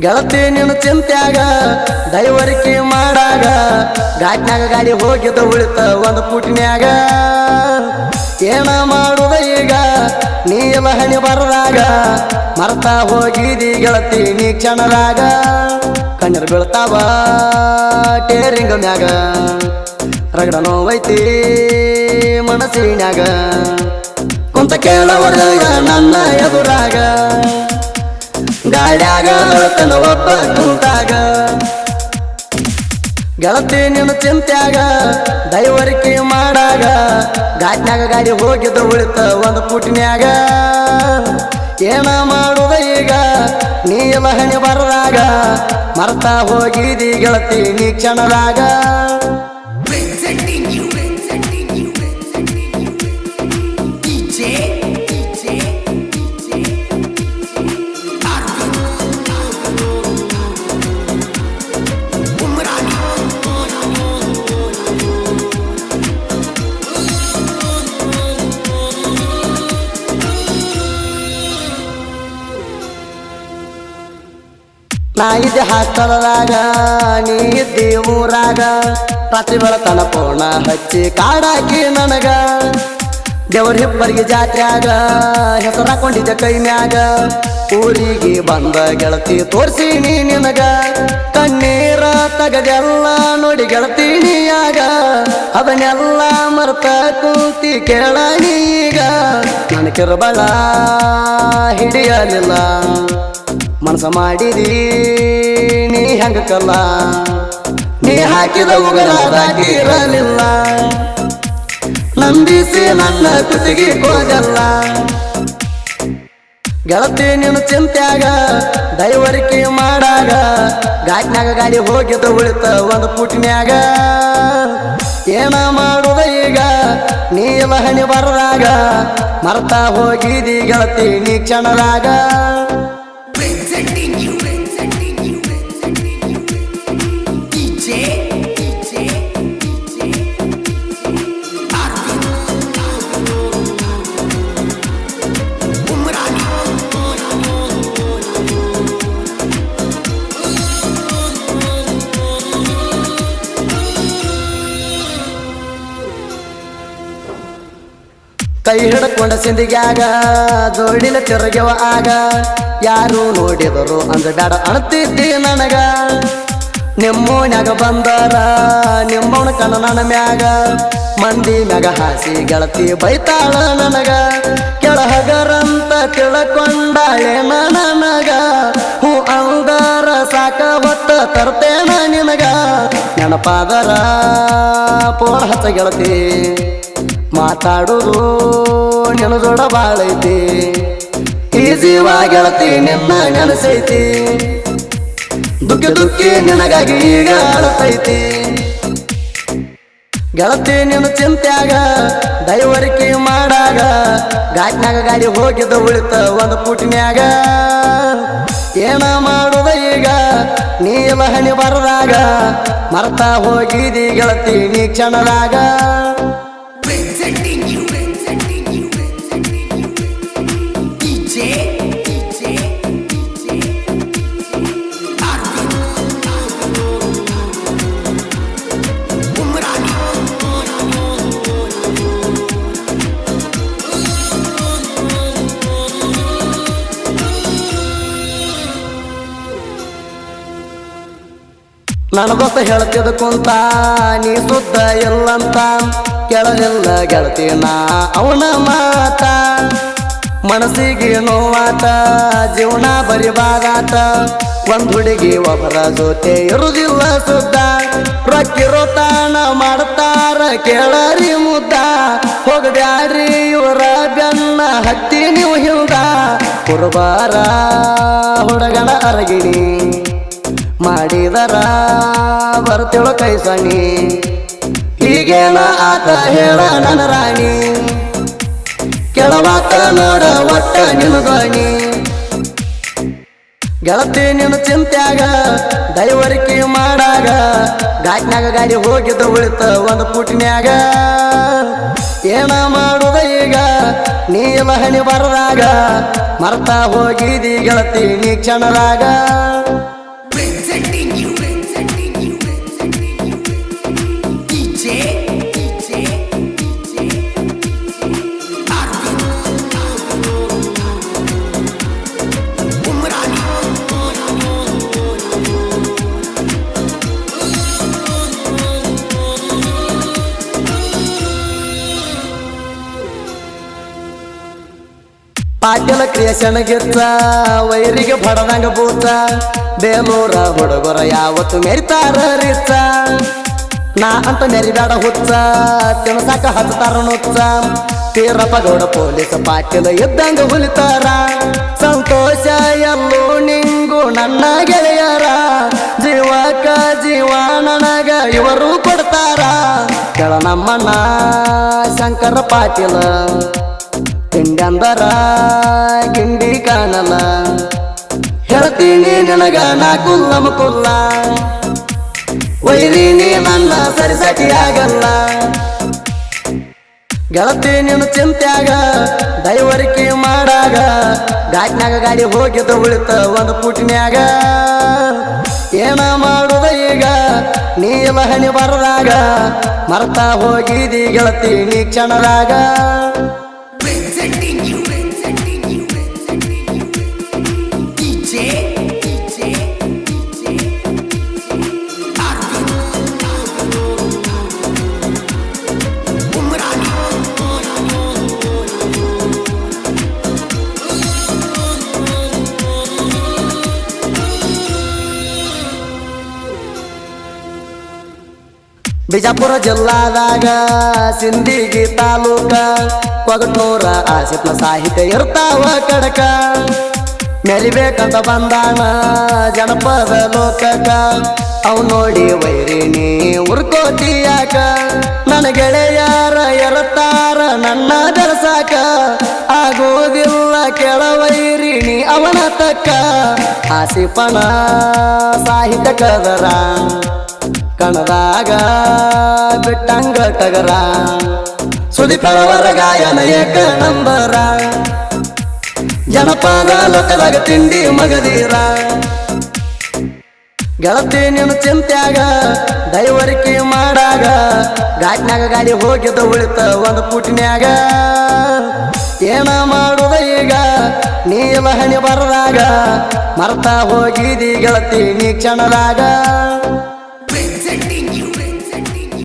ಗೆಳತಿ ನಿನ್ನ ಚಿಂತ್ಯಾಗ, ದೈವರಿಕೆ ಮಾಡಾಗ ಘಾಟ್ನಾಗ ಗಾಡಿ ಹೋಗಿದ್ದ ಉಳಿತ ಒಂದು ಪುಟಿನ್ಯಾಗ. ಏನ ಮಾಡುದ ಈಗ? ನೀ ಹಣಿ ಬರದಾಗ, ಮರ್ತಾ ಹೋಗಿದಿ ಗೆಳತಿ ನೀ ಕ್ಷಣದಾಗ. ಕಣ್ಣರು ಬೀಳ್ತಾವ ಟೇರಿಂಗ್ ಮ್ಯಾಗ, ರಗಡ ನೋವೈತಿ ಮನಸ್ಸಿನ್ಯಾಗ. ಕುಂತ ಕೇಳವರ್ಗ ನನ್ನ ಎದುರಾಗ. ಗಾಡ್ಯಾಗ ತನ ಒಬ್ಬ ಕುಂತಾಗ ಗೆಳತಿ ನಿನ್ನ ಚಿಂತ್ಯಾಗ, ದೈವರಿಕೆ ಮಾಡಾಗ. ಘಾಟ್ನಾಗ ಗಾಡಿ ಹೋಗಿದ್ದ ಉಳಿತ ಒಂದು ಪುಟಿನ್ಯಾಗ. ಏನ ಮಾಡುದ ಈಗ? ನೀ ಎಲ್ಲ ಬರದಾಗ, ಮರ್ತಾ ಹೋಗಿದಿ ಗೆಳತಿ ನೀ ಕ್ಷಣದಾಗ. ನಾ ಇದ್ದೆ ಹಾಸ್ಟೆಲ್ದಾಗ ನೀ ಇದ್ದಿ ಊರಾಗ. ರಾತ್ರಿ ಬೆಳತನ ಪೋಣ ಹಚ್ಚಿ ಕಾಡಾಕಿ ನನಗ. ದೇವ್ರ ಹಿಬ್ಬರಿಗೆ ಜಾತ್ರ್ಯಾಗ ಹೆಸರು ಹಾಕೊಂಡಿದ್ದೆ ಕೈ ಮ್ಯಾಗ. ಊರಿಗೆ ಬಂದ ಗೆಳತಿ ತೋರಿಸೀನಿ ನಿನಗ. ಕಣ್ಣೀರ ತಗದೆಲ್ಲ ನೋಡಿ ಗೆಳತಿ ನೀಯಾಗ ಅದನ್ನೆಲ್ಲ ಮರ್ತ ಕೂತಿ ಕೇಳ ನೀಗ. ನನ್ನ ಕಿರುಬಳ ಹಿಡಿಯಲಿಲ್ಲ. ಮನಸ ಮಾಡಿದಿ. ನೀ ಹೆಂಗ ಕಲ್ಲ? ನೀ ಹಾಕಿದ ಉಗಲಾದಾಗಿರಲಿಲ್ಲ ನಂಬಿಸಿ ನನ್ನ ಕುತ್ತಿಗೆ ಹೋಗಲ್ಲ ಗೆಳತಿ ನಿನ್ನ ಚಿಂತ್ಯಾಗ, ದೈವರಿಕೆ ಮಾಡಾಗ ಘಾಟ್ನಾಗ ಗಾಡಿ ಹೋಗಿದ್ದ ಉಳಿತ ಒಂದು ಪುಟಿನ್ಯಾಗ. ಏನ ಮಾಡುದ ಈಗ? ನೀ ಎಲ್ಲ ಹಣಿ ಬರದಾಗ, ಮರ್ತಾ ಹೋಗಿದಿ ಗೆಳತಿ, ನೀ ಕ್ಷಣದಾಗ. ಕೈ ಹಿಡ್ಕೊಂಡ ಸಿಂದಿಗ್ಯಾಗ, ಜೋಡಿನ ತಿರುಗ್ಯವ ಆಗ. ಯಾರು ನೋಡಿದರು ಅಂದ ಬೇಡ ಅಣತಿದ್ದಿ ನನಗ. ನಿಮ್ಮೋನ್ಯಾಗ ಬಂದಾರ, ನಿಮ್ಮವನ ಕಣ ನನ್ನ ಮ್ಯಾಗ. ಮಂದಿ ಮ್ಯಾಗ ಹಾಸಿ ಗೆಳತಿ ಬೈತಾಳ ನನಗ. ಕೆಳಹಗರಂತ ತಿಳ್ಕೊಂಡಾಳೇನ ನನಗ ಹೂ ಅಂದಾರ ಸಾಕ ಹೊತ್ತ ತರ್ತೇನ ನಿನಗ. ನೆನಪಾದರ ಪೋಣ ಹಚ್ಚ ಗೆಳತಿ. ಮಾತಾಡುದು, ನೆನದೊಡ ಬಾಳೈತಿ. ಈ ಜೀವ ಗೆಳತಿ ನಿನ್ನ ನೆನಸೈತಿ. ದುಃಖ ದುಃಖಿ ನಿನಗಾಗಿ ಈಗ ಅಳತೈತಿ. ಗೆಳತಿ ನಿನ್ನ ಚಿಂತ್ಯಾಗ, ದೈವರಿಕೆ ಮಾಡಾಗ ಘಾಟ್ನಾಗ ಗಾಡಿ ಹೋಗಿದ್ದ ಉಳಿತ ಒಂದು ಪುಟಿನ್ಯಾಗ. ಏನ ಮಾಡುದ ಈಗ? ನೀಲಹಣಿ ಹಣಿ ಬರದಾಗ, ಮರ್ತಾ ಹೋಗಿದಿ ಗೆಳತಿ, ನೀ ಕ್ಷಣದಾಗ. ನನಗೊತ್ತ ಹೇಳ್ತಿದ ಕುಂತ, ನೀ ಸುದ್ದ ಎಲ್ಲಂತ. ಕೇಳಲಿಲ್ಲ ಗೆಳತಿನ, ಅವನ ಮಾತ. ಮನಸ್ಸಿಗೆ ನೋವಾತ, ಜೀವನ ಬರಿಬಾಗಾತ ಒಂದ್ ಹುಡುಗಿ ಒಬ್ಬರ ಜೊತೆ ಇರುದಿಲ್ಲ ಸುದ್ದ. ರೊಕ್ಕಿರೋ ತಾಣ ಮಾಡ್ತಾರ ಕೇಳರಿ ಮುದ್ದ. ಹೋಗಬ್ಯಾರಿ ಇವರ ಬೆನ್ನ ಹತ್ತಿ ನೀವು ಹಿಂದ. ಕುರುಬಾರ, ಹುಡುಗನ ಅರಗಿಣಿ. ಮಾಡಿದರ, ಬರ್ತೇಳು ಕೈ ಸಣಿ ಹೀಗೇನ ಆತ ಹೇಳ ನನ್ನ ರಾಣಿ. ಕೆಳವಾತ ನೋಡ ಒಟ್ಟ ನಿನಗಣಿ ಗೆಳತಿ ನಿನ್ನ ಚಿಂತ್ಯಾಗ, ದೈವರಿಕೆ ಮಾಡಾಗ ಘಾಟ್ನಾಗ ಗಾಡಿ ಹೋಗಿದ್ದ ಉಳಿತ ಒಂದು ಪುಟಿನ್ಯಾಗ. ಏನ ಮಾಡುದ ಈಗ? ನೀಲ ಹಣಿ ಬರದಾಗ ಮರ್ತಾ ಹೋಗಿದಿ ಗೆಳತಿ ನೀ ಕ್ಷಣದಾಗ ಪಾಟೀಲ ಕ್ರಿಯೇಷನ್ ಗಿಚ್ಚ ವೈರಿಗೆ ಬಡದಂಗ ಬೂತ ಬೇಲೂರ ಹುಡುಗರ ಯಾವತ್ತು ಮೆರಿತಾರ ರಿತ್ತ ನಾ ಅಂತ ಮೆರಿಬೇಡ ಹುಚ್ಚ ತಿನ್ಸಾಕ ಹಚ್ತಾರ ನುಚ್ಚ ತೀರಪ್ಪ ಗೌಡ ಪೊಲೀಸ್ ಪಾಟೀಲ ಇದ್ದಂಗ ಹುಲಿತಾರ. ಸಂತೋಷ ಎಲ್ಲೂ ನಿಂಗು ನನ್ನ ಗೆಳೆಯರ. ಜೀವಕ ಜೀವ ನನಗ ಇವರು ಕೊಡ್ತಾರ. ಕೆಳ ನಮ್ಮಣ್ಣ ಶಂಕರ ಪಾಟೀಲ. ತಿಂಡಂದರ ಗಿಂಡಿ ಕಾಣಲ್ಲ. ಹೇಳ್ತೀನಿ ನಿನಗ ನಾ ಕುಲ್ಲ ವೈರಿ ನೀ ನನ್ನ ಸರಿಸಟಿ ಆಗಲ್ಲ. ಗೆಳತಿ ನಿನ್ನ ಚಿಂತ್ಯಾಗ ದೈವರಿಕೆ ಮಾಡಾಗ. ಘಾಟ್ನಾಗ ಗಾಡಿ ಹೋಗಿದ್ದು ಉಳಿತ ಒಂದು ಪುಟಿನ್ಯಾಗ. ಏನ ಮಾಡುದ ಈಗ? ನೀ ಹಣಿ ಬರದಾಗ. ಮರ್ತಾ ಹೋಗಿದಿ ಗೆಳತಿ, ನೀ ಕ್ಷಣದಾಗ. ಬಿಜಾಪುರ ಜಿಲ್ಲಾದಾಗ ಸಿಂದಿಗಿ ತಾಲೂಕ ಕೊಗಟ್ನೂರ ಆಸಿತ್ನ ಸಾಹಿತ್ಯ ಇರ್ತಾವ ಕಡಕ. ಮೆರಿಬೇಕಂತ ಬಂದಾನ ಜನಪದ ಲೋಕಕ. ಅವ್ ನೋಡಿ ವೈರಿಣಿ ಉರ್ಕೋತಿಯಾಕ ನನ್ನ ಗೆಳೆಯಾರ ಎರತಾರ, ನನ್ನ ಬೆಳಸಾಕ ಆಗೋದಿಲ್ಲ ಕೆಳವೈರಿಣಿ ಅವನ ತಕ್ಕ. ಆಸಿಪಣ ಸಾಹಿತ್ಯ ಕದರ. ಕಣದಾಗ ಬಿಟ್ಟಂಗ ಟಗರ. ಸುದಿಪವರ ಗಾಯನ ಏಕ ನಂಬರ. ಜನಪದ ಲೋಕದಾಗ ತಿಂಡಿ ಮಗದೀರ. ಗೆಳತಿ ನಿನ್ನ ಚಿಂತ್ಯಾಗ, ದೈವರಿಕೆ ಮಾಡಾಗ ಘಾಟ್ನಾಗ ಗಾಡಿ ಹೋಗಿದ್ದ ಉಳಿತ ಒಂದು ಪುಟಿನ್ಯಾಗ. ಏನ ಮಾಡುದ ಈಗ? ನೀ ಹಣಿ ಬರದಾಗ, ಮರ್ತಾ ಹೋಗಿದಿ ಗೆಳತಿ ನೀ ಕ್ಷಣದಾಗ.